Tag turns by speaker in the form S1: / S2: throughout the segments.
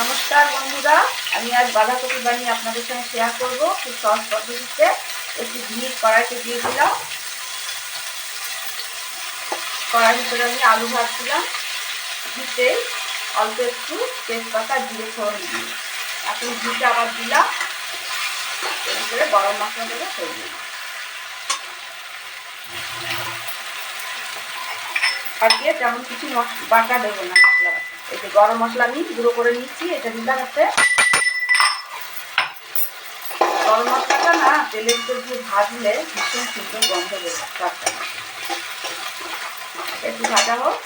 S1: নমস্কার বন্ধুরা, আমি আজ বাঁধাকপি বানিয়ে আপনাদের সঙ্গে শেয়ার করব। খুব সহজ পদ্ধতিতে একটু ঘি কড়াইতে দিয়ে দিলাম। কড়াই ভিতরে আমি আলু ভাজছিলাম। ঘিতে অল্প একটু তেজপাতা, জিরে ফোড়ন দিই এখন ঘিটা আবার দিলাম। ভিতরে গরম মশলা দেবো সেই দিই আজকে তেমন কিছু বাটা দেবো না এই যে গরম মশলা আমি গুঁড়ো করে নিচ্ছি এটা দিলাম এতে গরম মশলাটা না, তেলের ভিতর দিয়ে ভাজলে ভীষণ সুন্দর গন্ধ বেরোয় একটু ভাজা হোক।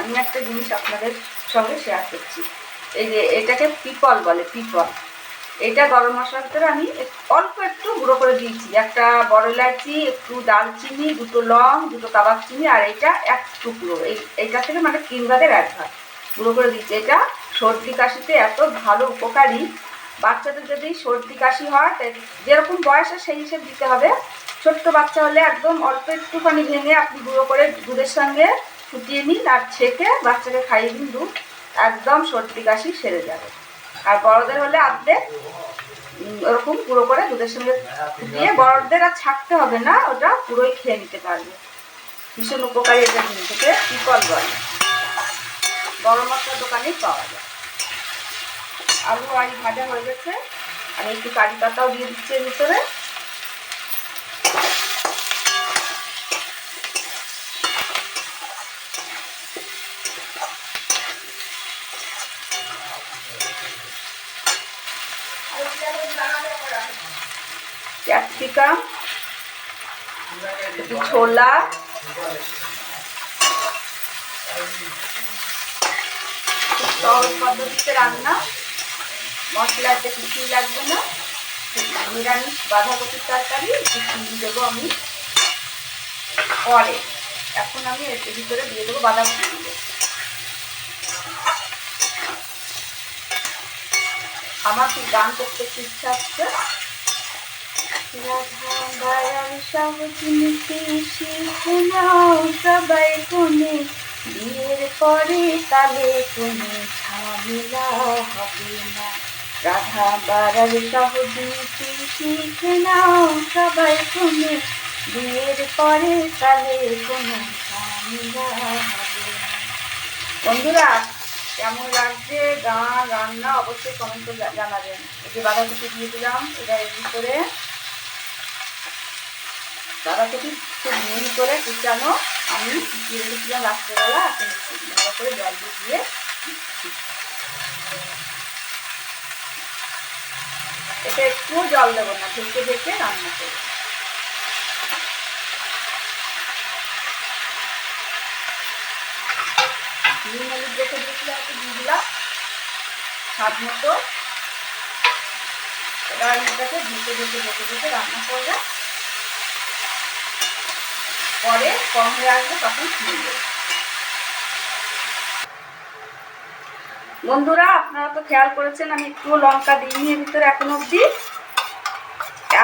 S1: আমি একটা জিনিস আপনাদের সঙ্গে শেয়ার করছি। এই যে এটাকে পিপল বলে, পিপল। এটা গরম মশলার ভিতরে আমি অল্প একটু গুঁড়ো করে দিয়েছি। একটা বড় এলাচি একটু দালচিনি দুটো লং, দুটো কাবাব চিনি, আর এটা এক টুকরো। এই, এইটা থেকে মানে তিন ভাগের এক ভাগ গুঁড়ো করে দিচ্ছি। এটা সর্দি কাশিতে এত ভালো উপকারী। বাচ্চাদের যদি সর্দি কাশি হয় যেরকম বয়সে সেই হিসেবে দিতে হবে। ছোট্ট বাচ্চা হলে একদম অল্প একটুখানি ভেঙে আপনি গুঁড়ো করে দুধের সঙ্গে ফুটিয়ে নিন আর ছেঁকে বাচ্চাকে খাইয়ে দিন দুধ। একদম সর্দি কাশি সেরে যাবে। আর বড়দের হলে আর্ধেক ওরকম পুরো করে দুধের সঙ্গে ফুটিয়ে বড়দের আর ছাকতে হবে না, ওটা পুরোই খেয়ে নিতে পারবে। ভীষণ উপকারী এটা এতে পিপল বলে। গরম মশলার দোকানেই পাওয়া যায়। আলু আর ভাজা হয়ে গেছে। আমি একটু কারি পাতাও দিয়ে দিচ্ছি এর ভিতরে। ক্যাপসিকাম ছোলা। সহজ পদ্ধতিতে রান্না। মশলা মশলাতে কিছুই লাগবে না নিরামিষ বাঁধাকপির তরকারি চিনি দেবো আমি। পরে এখন আমি এর ভিতরে দিয়ে দেবো বাঁধাকপি। দিয়ে আমার খুব গান করতে একটু ইচ্ছা আছে। সবাই কোনে বিয়ের পরে তালে কোনো ঝামেলা হবে না। রাধা বাড়ার সহজিনীতি শিখে নাও সবাই কোনে বিয়ের পরে কোনো ঝামেলা হবে না। বন্ধুরা, কেমন লাগছে? গান রান্না অবশ্যই কমেন্ট করে জানাবেন। এই যে বাঁধাকপি দিয়ে দিলাম, এটা এর ভিতরে বাঁধাকপি খুব মিহি করে কুচানো। আমি কুচিয়ে রেখেছিলাম রাত্রেবেলা ভালো করে জল দিয়ে। এতে একটুও জল দেবো না, ঢেকে ঢেকে রান্না করব। নুন, হলুদ রেখে দিয়েছিলাম, একটু স্বাদ মতো। এবার এটাকে ঢেকে ঢেকে ঢেকে রান্না করব। পরে কম আসবে তখন তুলে বন্ধুরা, আপনারা তো খেয়াল করেছেন, আমি একটু লঙ্কা দিইনি এর ভিতরে এখন অবধি।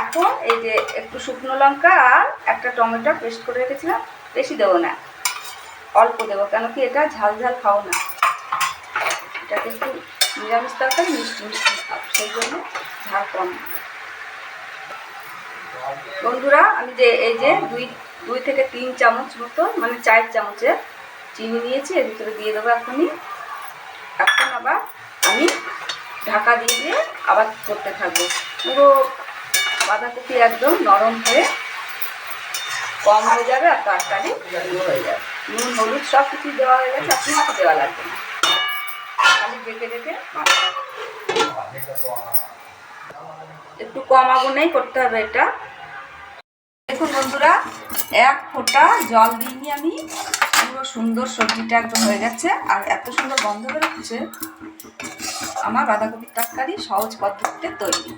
S1: এখন এই যে একটু শুকনো লঙ্কা আর একটা টমেটো পেস্ট করে রেখেছিলাম, বেশি দেবো না। অল্প দেবো, কেন কি এটা ঝাল ঝাল খাও না। এটাকে একটু নিরামিষ তরকারি, মিষ্টি মিষ্টি খাও, সেই জন্য ঝাল কম। বন্ধুরা, আমি যে এই যে দুই দুই থেকে তিন চামচ মতো মানে চার চামচের চিনি নিয়েছি, এর ভিতরে দিয়ে দেবো এখনই। এখন আবার আমি ঢাকা দিয়ে দিয়ে আবার করতে থাকব। পুরো বাঁধাকপি একদম নরম হয়ে কম হয়ে যাবে আর তরকারি হয়ে যাবে নুন, হলুদ সব কিছু দেওয়া হয়ে গেছে আপনি কিছু দেওয়া লাগবে না। খালি ডেকে ডেকে একটু কম আগুনেই করতে হবে এটা। দেখুন বন্ধুরা, এক ফোঁটা জল দিইনি আমি। পুরো সুন্দর সবজিটা একদম হয়ে গেছে। আর এত সুন্দর গন্ধ বেরোচ্ছে। আমার বাঁধাকপির তরকারি সহজ পদ্ধতিতে তৈরি।